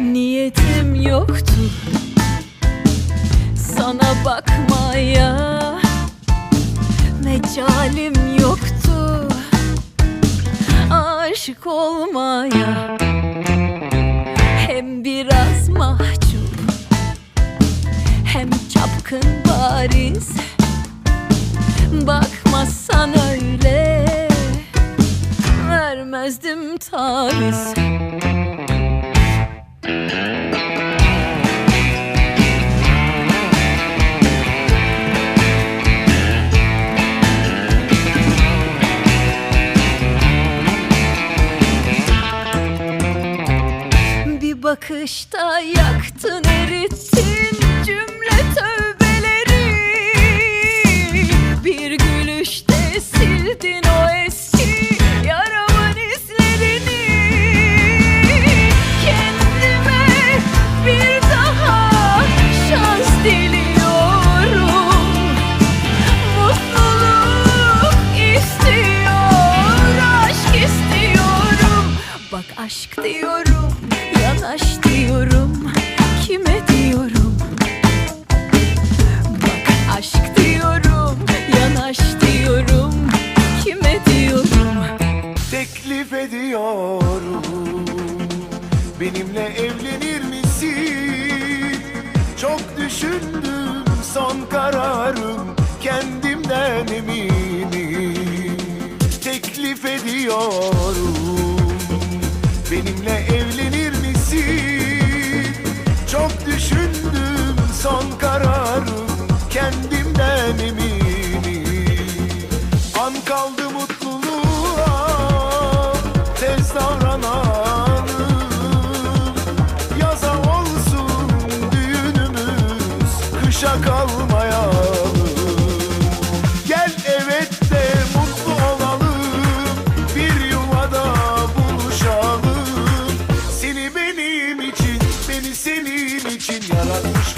Niyetim yoktu. Sana bakmaya Mecalim yoktu. Aşık olmaya Hem biraz mahcup Hem çapkın bariz. Bakmazsan öyle Vermezdim taviz Bir bakışta yaktın erittin cümle aşk diyorum, yanaş diyorum. Kime diyorum? Bak aşk diyorum, yanaş diyorum. Kime diyorum? Teklif ediyorum. Benimle evlenir misin? Çok düşündüm son kararım. Kendimden eminim. Teklif ediyorum An kaldı mutluluğa Tez davranalım Yaza olsun düğünümüz Kışa kalmayalım. Gel evet de mutlu olalım Bir yuvada buluşalım. Seni benim için Beni senin için yaratmış